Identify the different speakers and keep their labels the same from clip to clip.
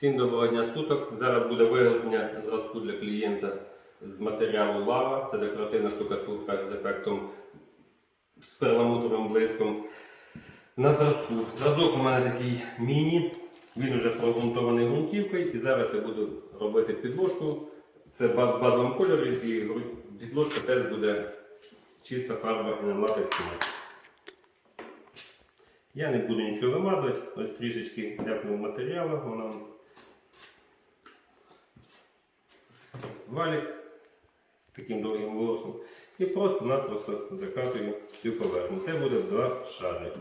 Speaker 1: Всім доброго дня суток. Зараз буде виготовлення зразку для клієнта з матеріалу лава. Це декоративна штукатурка з ефектом з перламутровим блиском. На зразку. Зразок у мене такий міні. Він вже прогрунтований ґрунтівкою. І зараз я буду робити підложку. Це в базовому кольорі і підложка теж буде чиста фарба на латексі. Я не буду нічого вимазувати, ось трішечки ляпнув матеріалу, воно валік з таким довгим волосом. І просто-напросто закатую цю поверхню. Це буде два шари.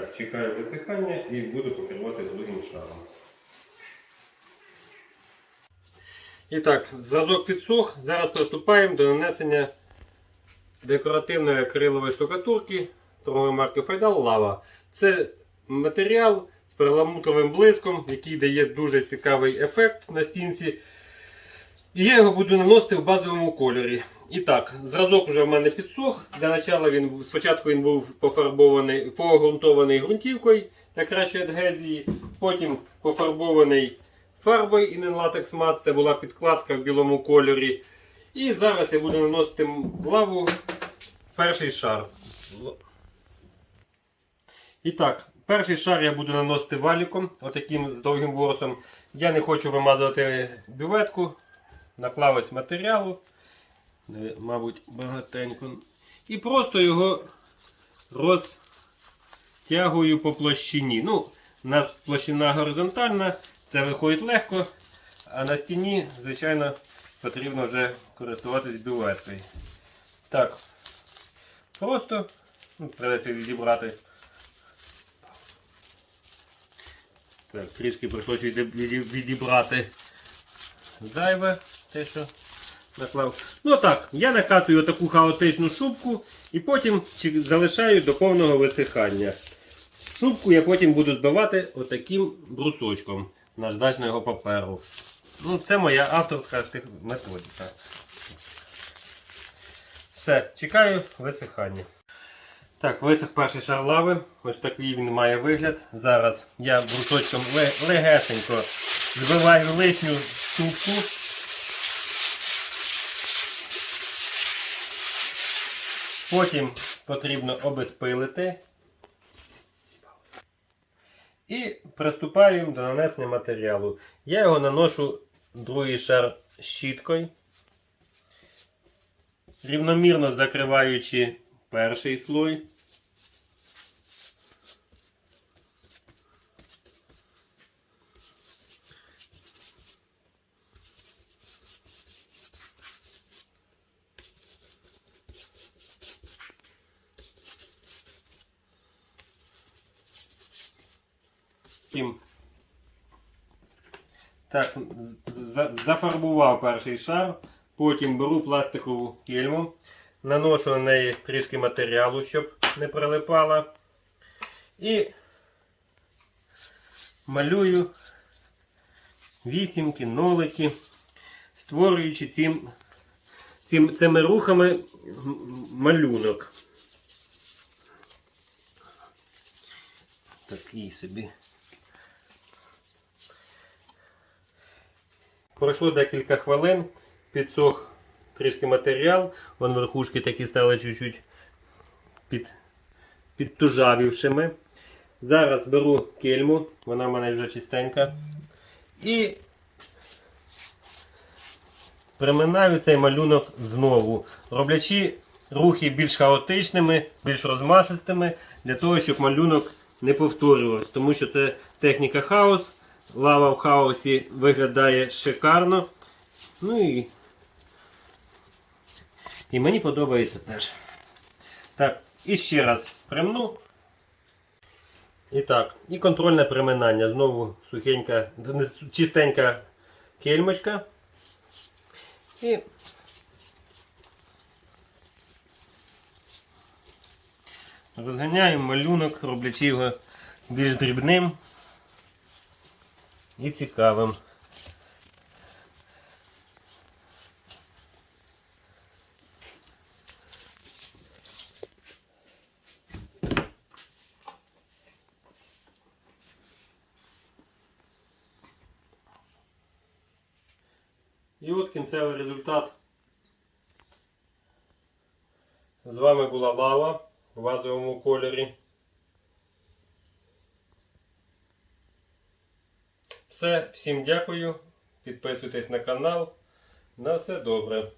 Speaker 1: Так, чекаю висихання і буду покривати другим шаром. І так, зразок підсох. Зараз приступаємо до нанесення декоративної акрилової штукатурки торгової марки Файдал Лава. Це матеріал з перламутровим блиском, який дає дуже цікавий ефект на стінці. І я його буду наносити в базовому кольорі. І так, зразок вже в мене підсох. Для начала він спочатку він був пофарбований, погрунтований ґрунтівкою для кращої адгезії, потім пофарбований фарбою Inenlatex Matte, це була підкладка в білому кольорі. І зараз я буду наносити лаву перший шар. І так, перший шар я буду наносити валіком, отаким з довгим ворсом. Я не хочу вимазувати бюветку. Наклав ось матеріалу, мабуть, багатенько. І просто його розтягую по площині. Ну, у нас площина горизонтальна, це виходить легко, а на стіні, звичайно, потрібно вже користуватись бюветкою. Так, просто ну, придеться відібрати. Так, трішки віді- відібрати зайве, те, що наклав. Ну так, я накатую таку хаотичну шубку і потім залишаю до повного висихання. Шубку я потім буду збивати отаким брусочком наждачного паперу. Ну, це моя авторська методика. Все, чекаю висихання. Так, висох перший шар лави. Ось такий він має вигляд. Зараз я брусочком ле- легесенько збиваю лишню шубку. Потім потрібно обезпилити. І приступаємо до нанесення матеріалу. Я його наношу другий шар щіткою, рівномірно закриваючи перший слой. Потім так, зафарбував перший шар, потім беру пластикову кельму, наношу на неї трішки матеріалу, щоб не прилипала. І малюю вісімки, нолики, створюючи цим, цим, цими рухами малюнок. Такий собі. Пройшло декілька хвилин, підсох трішки матеріал, вон верхушки такі стали чуть-чуть під, підтужавівшими. Зараз беру кельму, вона в мене вже чистенька. І приминаю цей малюнок знову, роблячи рухи більш хаотичними, більш розмашистими, для того, щоб малюнок не повторювався. Тому що це техніка хаос. Лава в хаосі виглядає шикарно. Ну і, і мені подобається теж. Так, і ще раз примну. І так, і контрольне приминання. Знову сухенька, чистенька кельмочка. І Розганяємо малюнок, роблячи його більш дрібним і цікавим. І от кінцевий результат. З вами була лава в вазовому кольорі. Все, всім дякую. Підписуйтесь на канал. На все добре.